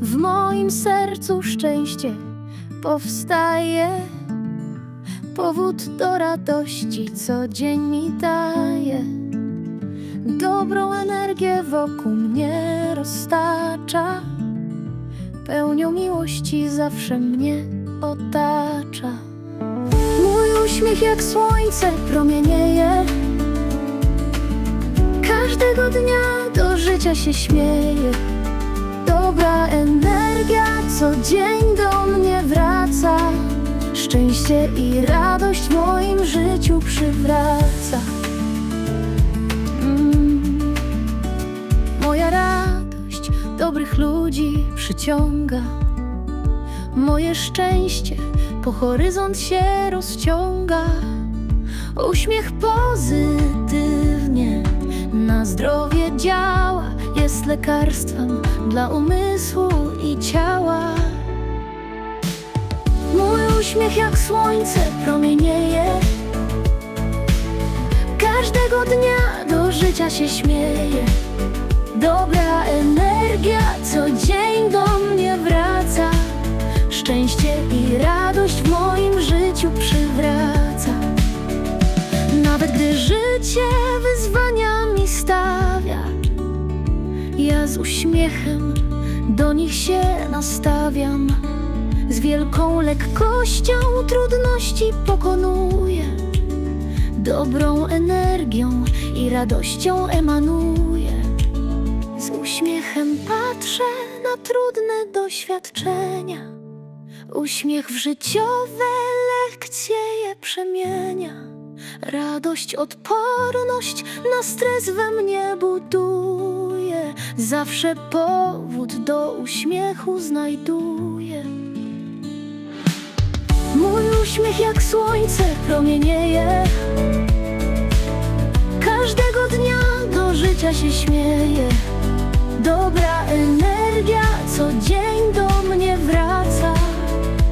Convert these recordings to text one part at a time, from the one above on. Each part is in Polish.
W moim sercu szczęście powstaje. Powód do radości co dzień mi daje. Dobrą energię wokół mnie roztacza. Pełnią miłości zawsze mnie otacza. Mój uśmiech jak słońce promienieje. Każdego dnia do życia się śmieje. Co dzień do mnie wraca. Szczęście i radość w moim życiu przywraca. Mm. Moja radość dobrych ludzi przyciąga. Moje szczęście po horyzont się rozciąga. Uśmiech pozytywnie na zdrowie działa, jest lekarstwem dla umysłu i ciała. Mój uśmiech jak słońce promienieje. Każdego dnia do życia się śmieje. Dobra energia co dzień do mnie wraca. Szczęście i radość z uśmiechem do nich się nastawiam. Z wielką lekkością trudności pokonuję. Dobrą energią i radością emanuję. Z uśmiechem patrzę na trudne doświadczenia. Uśmiech w życiowe lekcje je przemienia. Radość, odporność na stres we mnie buduje. Zawsze powód do uśmiechu znajduję. Mój uśmiech jak słońce promienieje. Każdego dnia do życia się śmieje. Dobra energia co dzień do mnie wraca.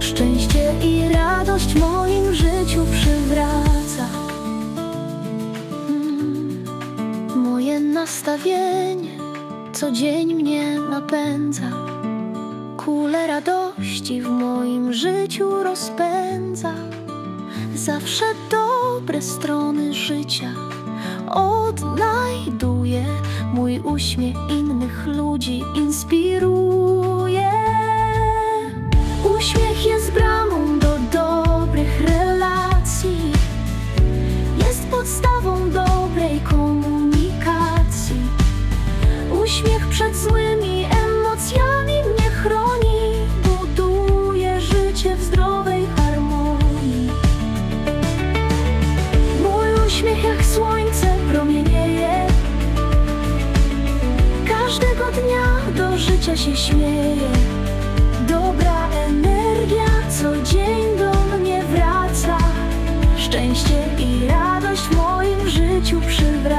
Szczęście i radość w moim życiu przywraca. Mm. Moje nastawienie co dzień mnie napędza. Kule radości w moim życiu rozpędza. Zawsze dobre strony życia odnajduję. Mój uśmiech innych ludzi inspiruje. Uśmiech jest bramą Tak do życia się śmieje. Dobra energia co dzień do mnie wraca. Szczęście i radość w moim życiu przywraca.